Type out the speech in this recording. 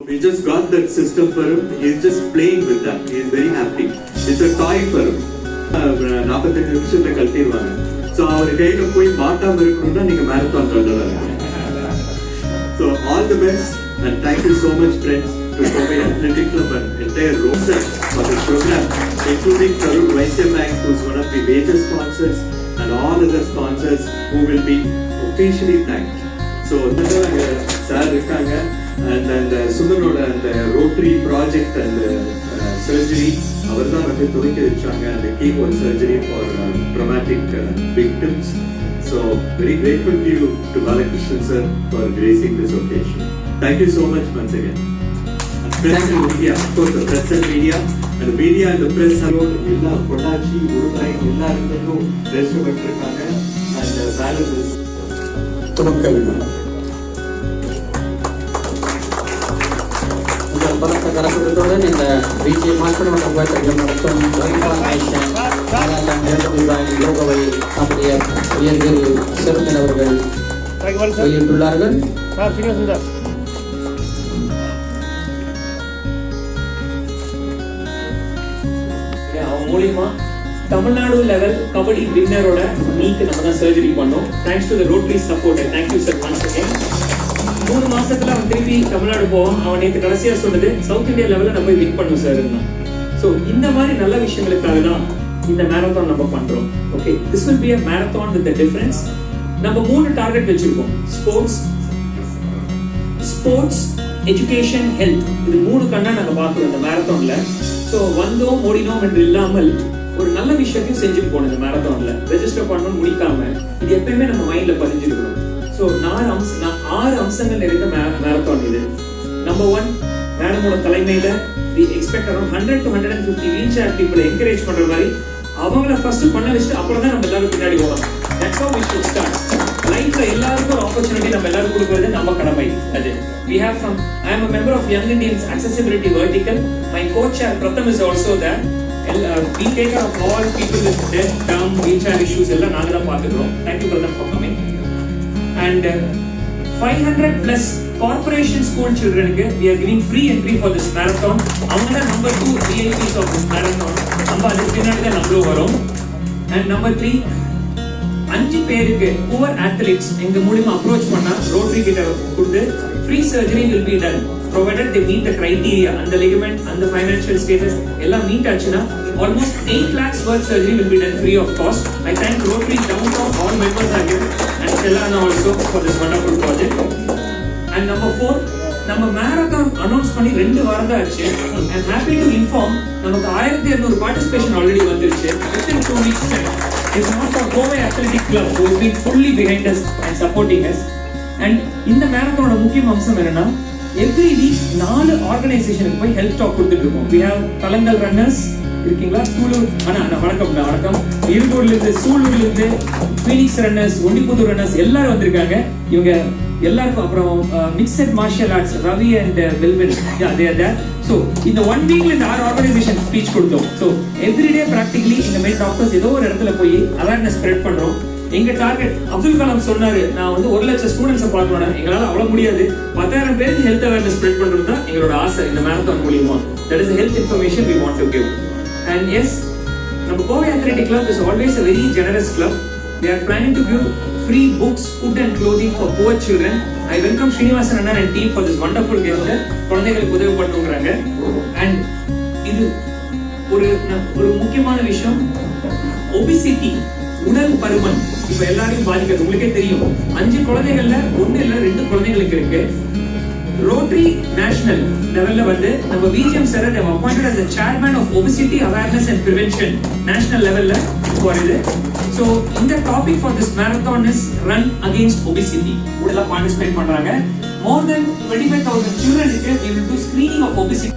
We just got that system for him. He's just playing with that. He's very happy. It's a toy for him. நாற்பத்தஞ்சு நிமிஷத்துல கழட்டிடுவாங்க so அவர் கையில போய் மாட்டாம இருக்கணும்னா நீங்க marathon கழட்டலாம் so all the best and thank you so much friends to Kovai Athletic Club and entire roster for this program including Karur Vaisya Bank whose one of the major sponsors and all other sponsors who will be officially thanks so அங்கே sir இருக்காங்க. And அந்த சுமனோட அந்த rotary project அந்த surgery அவர் தான் வந்து துவக்கி வச்சாங்க. அந்த keyboard surgery for traumatic victims so very grateful to you to Balakrishnan sir for gracing this occasion thank you so much once again and media, and the media. And the press alone, எல்லா பொள்ளாச்சி உடுமலை எல்லா இடத்துக்கும் register பண்ணிருக்காங்க and balance இந்த பலத்த கரசுடன் இந்த PJ master மற்றும் கோயத்தர்கள் நடத்தும் வைஃபா நம்முடைய உயர்திரு சிறுமின் அவர்கள் வெளியிட்டுள்ளார்கள். மூலியமா தமிழ்நாடு லெவல் கபடி வின்னரோட நீக்கு நம்ம தான் சர்ஜரி பண்ணோம். Thanks to the Rotary support thank you sir once again மூணு மாசத்துல அவன் திருப்பி தமிழ்நாடு போவான். அவன் நேற்று கடைசியா சொன்னது சவுத் இந்தியா லெவல்ல நம்ம போய் வின் பண்ணும் சார் ஸோ இந்த மாதிரி நல்ல விஷயங்களுக்காக தான் இந்த மேரத்தான் நம்ம பண்றோம். Okay this will be a marathon with difference நம்ம மூணு டார்கெட் வச்சிருக்கோம். ஸ்போர்ட்ஸ் ஸ்போர்ட்ஸ் எஜுகேஷன் ஹெல்த் இது மூணு கண்ணா நாங்கள் பார்க்குறோம் இந்த மேரத்தான்ல ஸோ வந்தோம் ஓடினோம் என்று இல்லாமல் விஷயத்தையும் செஞ்சுட்டு போனோம் இந்த மேரத்தான்ல ரெஜிஸ்டர் பண்ணணும் முடிக்காம இது எப்பயுமே நம்ம மைண்ட்ல பதிஞ்சிருக்கணும். ஸோ நாலு அம்ச நான் ஆறு அம்சங்கள் நிறைந்த மேரத்தான் இது. நம்பர் ஒன் மேடமோட தலைமையில we expect around hundred to hundred and fifty wheelchair பீப்புளை என்கரேஜ் பண்ற மாதிரி அவங்கள ஃபர்ஸ்ட் பண்ண வச்சுட்டு அப்புறம் தான் நம்ம எல்லாரும் பின்னாடி போகலாம் that's how we should start லைஃப்ல எல்லாருக்கும் ஒரு ஆப்பர்ச்சுனிட்டி நம்ம எல்லாரும் கொடுக்கிறது நம்ம கடமை. அது. We have from I am a member of Young Indians accessibility vertical. My coach Pratham pratham is also there. All be taker of all people with deaf dumb wheelchair issues எல்லாம் நாங்கள் தான் பார்த்துக்கிறோம் thank you brother for coming and five hundred plus corporation school சில்ட்ரனுக்கு we are giving free entry for this marathon அவங்க தான் number two VIPs of this marathon நம்ம அதுக்கு பின்னாடி தான் நம்மளும் வரும் அண்ட் நம்பர் த்ரீ அஞ்சு பேருக்கு புவர் அத்லீட்ஸ் எங்க மூலியமா அப்ரோச் பண்ணா ரோட்டரி கிட்ட கொடுத்து free surgery will be done provided the meet the criteria அந்த லிகமெண்ட் அந்த ஃபைனான்சியல் ஸ்டேட்டஸ் எல்லாம் மீட் ஆச்சுன்னா almost 8 lakhs worth surgery will be done free of cost. I thank rotary downtown all members are here and Stellana also for this wonderful project. And number 4 நம்ம marathon announce பண்ணி ரெண்டு வாரம் தான் ஆச்சு. I'm happy to inform நமக்கு ஆயிரத்தி இரநூறு participation already வந்துருச்சு. Within two weeks it's not for Kovai Athletic Club who is been fully behind us and supporting us and இந்த மேரத்தானோட முக்கிய அம்சம் என்னன்னா எவ்ரி வீக் நாலு ஆர்கனைசேஷனுக்கு போய் ஹெல்த் டாக் கொடுத்துட்டு இருக்கோம். வி ஹேவ் கலங்கல் ரன்னர்ஸ் இருக்கீங்களா? சூலூர். ஆனா வணக்கம் வணக்கம் இருகூர்ல இருந்து சூலூர்ல இருந்து ஃபீனிக்ஸ் ரன்னர்ஸ் ஒண்டிப்புதூர் ரன்னர்ஸ் எல்லாரும் வந்திருக்காங்க. இவங்க எல்லாருக்கும் அப்புறம் mixed martial arts Ravi and Velvin அதே அதே ஸோ இந்த ஒன் வீக்ல இந்த ஆறு ஆர்கனைசேஷன் ஸ்பீச் கொடுத்தோம். ஸோ எவ்ரிடே ப்ராக்டிகலி இந்த மாதிரி டாக்டர்ஸ் ஏதோ ஒரு இடத்துல போய் அவேர்னஸ் ஸ்ப்ரெட் பண்றோம். எங்க டார்கெட் அப்துல் கலாம் சொன்னாரு நான் வந்து ஒரு லட்சம் ஸ்டூடெண்ட்ஸை பார்க்கணும் எங்களால அவ்வளவு முடியாது. பத்தாயிரம் பேருக்கு ஹெல்த் அவேர்னஸ் ஸ்ப்ரெட் பண்றது தான் எங்களோட ஆசை. இந்த மேரத்தான் மூலியமா. That is health information we want to give and as நம்ம Kovai Athletic Club is always a very generous club they are planning to give free books food and clothing for poor children I welcome Srinivasan அண்ணன் and team for this wonderful gesture குழந்தைகளுக்கு உதவி பண்ணுங்கிறாங்க. And இது ஒரு ஒரு முக்கியமான விஷயம். Obesity உடல் பருமன். இப்ப எல்லாரையும் பாதிக்கிறது உங்களுக்கே தெரியும். அஞ்சு குழந்தைகள்ல ஒண்ணு இல்ல ரெண்டு குழந்தைகளுக்கு இருக்கு. ரோட்டரி நேஷனல் லெவல்ல வந்து நம்ம VGM sir Dev appointed as chairman of obesity awareness and prevention national லெவல்ல வருது ஸோ இந்த topic for this marathon is run against obesity உடல பார்ட்டிசிபேட் பண்றாங்க more than twenty five thousand சில்ட்ரனுக்கு screening of obesity